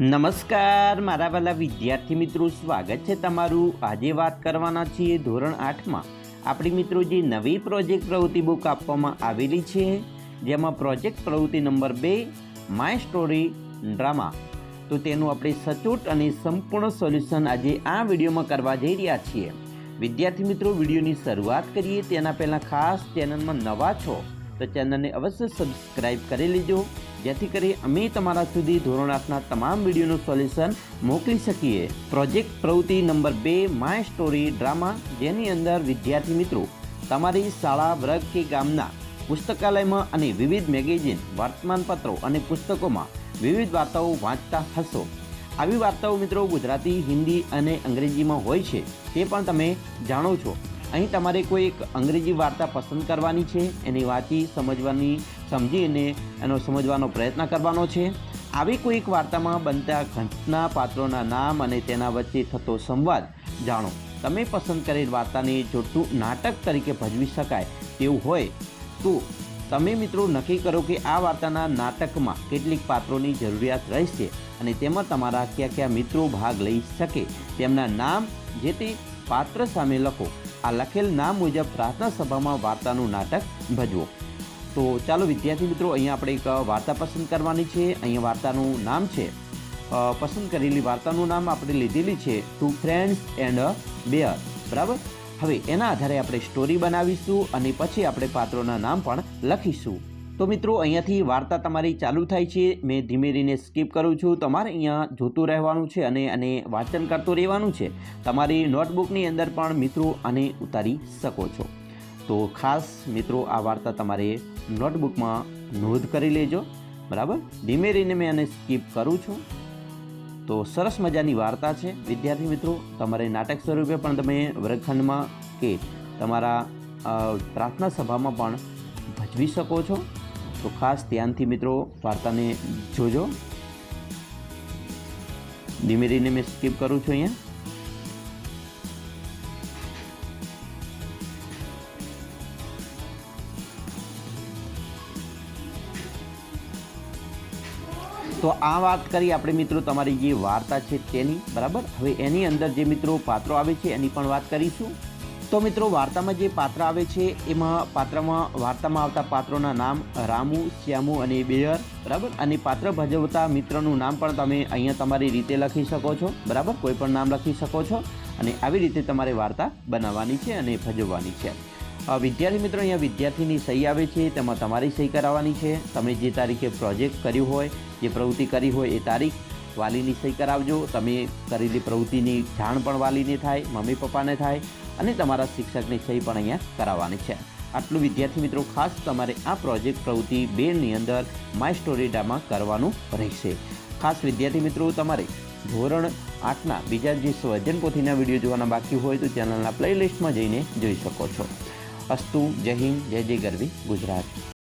નમસ્કાર, મારા વાલા વિદ્યાર્થી મિત્રો, સ્વાગત છે તમારું. આજે વાત કરવાના છીએ ધોરણ આઠમાં. આપણી મિત્રો જે નવી પ્રોજેક્ટ પ્રવૃત્તિ બુક આપવામાં આવેલી છે, જેમાં પ્રોજેક્ટ પ્રવૃત્તિ નંબર બે, માય સ્ટોરી ડ્રામા. તો તેનું આપણે સચોટ અને સંપૂર્ણ સોલ્યુશન આજે આ વિડીયોમાં કરવા જઈ રહ્યા છીએ. વિદ્યાર્થી મિત્રો, વિડીયોની શરૂઆત કરીએ. તેના પહેલાં ખાસ ચેનલમાં નવા છો, તો ચેનલને અવશ્ય સબસ્ક્રાઈબ કરી લેજો. જેથી કરી અમે તમારા સુધી ધોરણ તમામ વિડીયોનું સોલ્યુશન મોકલી શકીએ. પ્રોજેક્ટ પ્રવૃત્તિ નંબર બે માય સ્ટોરી ડ્રામા, જેની અંદર વિદ્યાર્થી મિત્રો, તમારી શાળા, વર્ગ કે ગામના પુસ્તકાલયમાં અને વિવિધ મેગેઝિન, વર્તમાનપત્રો અને પુસ્તકોમાં વિવિધ વાર્તાઓ વાંચતા હશો. આવી વાર્તાઓ મિત્રો ગુજરાતી, હિન્દી અને અંગ્રેજીમાં હોય છે, તે પણ તમે જાણો છો. અહીં તમારે કોઈ એક અંગ્રેજી વાર્તા પસંદ કરવાની છે, એની વાંચી, સમજવાની સમજીને એનો સમજવાનો પ્રયત્ન કરવાનો છે. આવી કોઈક વાર્તામાં બનતા ઘટના પાત્રોના નામ અને તેના વચ્ચે થતો સંવાદ જાણો. તમે પસંદ કરેલ વાર્તાને જોતું નાટક તરીકે ભજવી શકાય તેવું હોય તો તમે મિત્રો નક્કી કરો કે આ વાર્તાના નાટકમાં કેટલીક પાત્રોની જરૂરિયાત રહેશે અને તેમાં તમારા કયા કયા મિત્રો ભાગ લઈ શકે. તેમના નામ જે તે પાત્ર સામે લખો. આ લખેલ નામ મુજબ પ્રાર્થના સભામાં વાર્તાનું નાટક ભજવો. તો ચાલો વિદ્યાર્થી મિત્રો, અહીંયા આપણે એક વાર્તા પસંદ કરવાની છે. અહીંયા વાર્તાનું નામ છે પસંદ કરેલી વાર્તાનું નામ આપણે લીધેલી છે two friends and a bear બરાબર? હવે એના આધારે આપણે સ્ટોરી બનાવીશું અને પછી આપણે પાત્રોના નામ પણ લખીશું. તો મિત્રો, અહીંયાથી વાર્તા તમારી ચાલુ થાય છે. મેં ધીમે ધીમે સ્કીપ કરું છું. તમારે અહીંયા જોતું રહેવાનું છે અને અને વાંચન કરતું રહેવાનું છે. તમારી નોટબુકની અંદર પણ મિત્રો આને ઉતારી શકો છો. તો ખાસ મિત્રો આ વાર્તા તમારે નોટબુકમાં નોંધ કરી લેજો. બરાબર? ધીમે રહીને મેં આને સ્કીપ કરું છું. તો સરસ મજાની વાર્તા છે. વિદ્યાર્થી મિત્રો, તમારે નાટક સ્વરૂપે પણ તમે વર્ગખંડમાં કે તમારા પ્રાર્થના સભામાં પણ ભજવી શકો છો. તો ખાસ ધ્યાનથી મિત્રો વાર્તાને જોજો. ધીમે ધીમે મેં સ્કીપ કરું છું અહીંયા. તો આ વાત કરી આપણે મિત્રો, તમારી જે વાર્તા છે તેની, બરાબર? હવે એની અંદર જે મિત્રો પાત્રો આવે છે, એની પણ વાત કરીશું. તો મિત્રો, વાર્તામાં જે પાત્ર આવે છે, એમાં પાત્રમાં, વાર્તામાં આવતા પાત્રોના નામ રામુ, શ્યામુ અને બેયર બરાબર? અને પાત્ર ભજવતા મિત્રનું નામ પણ તમે અહીંયા તમારી રીતે લખી શકો છો, બરાબર? કોઈ પણ નામ લખી શકો છો અને આવી રીતે તમારે વાર્તા બનાવવાની છે અને ભજવવાની છે. વિદ્યાર્થી મિત્રો અહીંયા વિદ્યાર્થીની સહી આવે છે, તેમાં તમારી સહી કરાવવાની છે. તમે જે તારીખે પ્રોજેક્ટ કર્યું હોય, જે પ્રવૃત્તિ કરી હોય એ તારીખ વાલીની સહી કરાવજો. તમે કરેલી પ્રવૃત્તિની જાણ પણ વાલીને થાય, મમ્મી પપ્પાને થાય અને તમારા શિક્ષકની સહી પણ અહીંયા કરાવવાની છે. આટલું વિદ્યાર્થી મિત્રો ખાસ તમારે આ પ્રોજેક્ટ પ્રવૃત્તિ બેની અંદર માય સ્ટોરીડામાં કરવાનું રહેશે. ખાસ વિદ્યાર્થી મિત્રો, તમારે ધોરણ આઠના બીજા જે સ્વજન પોથીના વીડિયો જોવાના બાકી હોય તો ચેનલના પ્લેલિસ્ટમાં જઈને જોઈ શકો છો. અસ્તુ જય હિન્દ જય જય ગરવી ગુજરાત.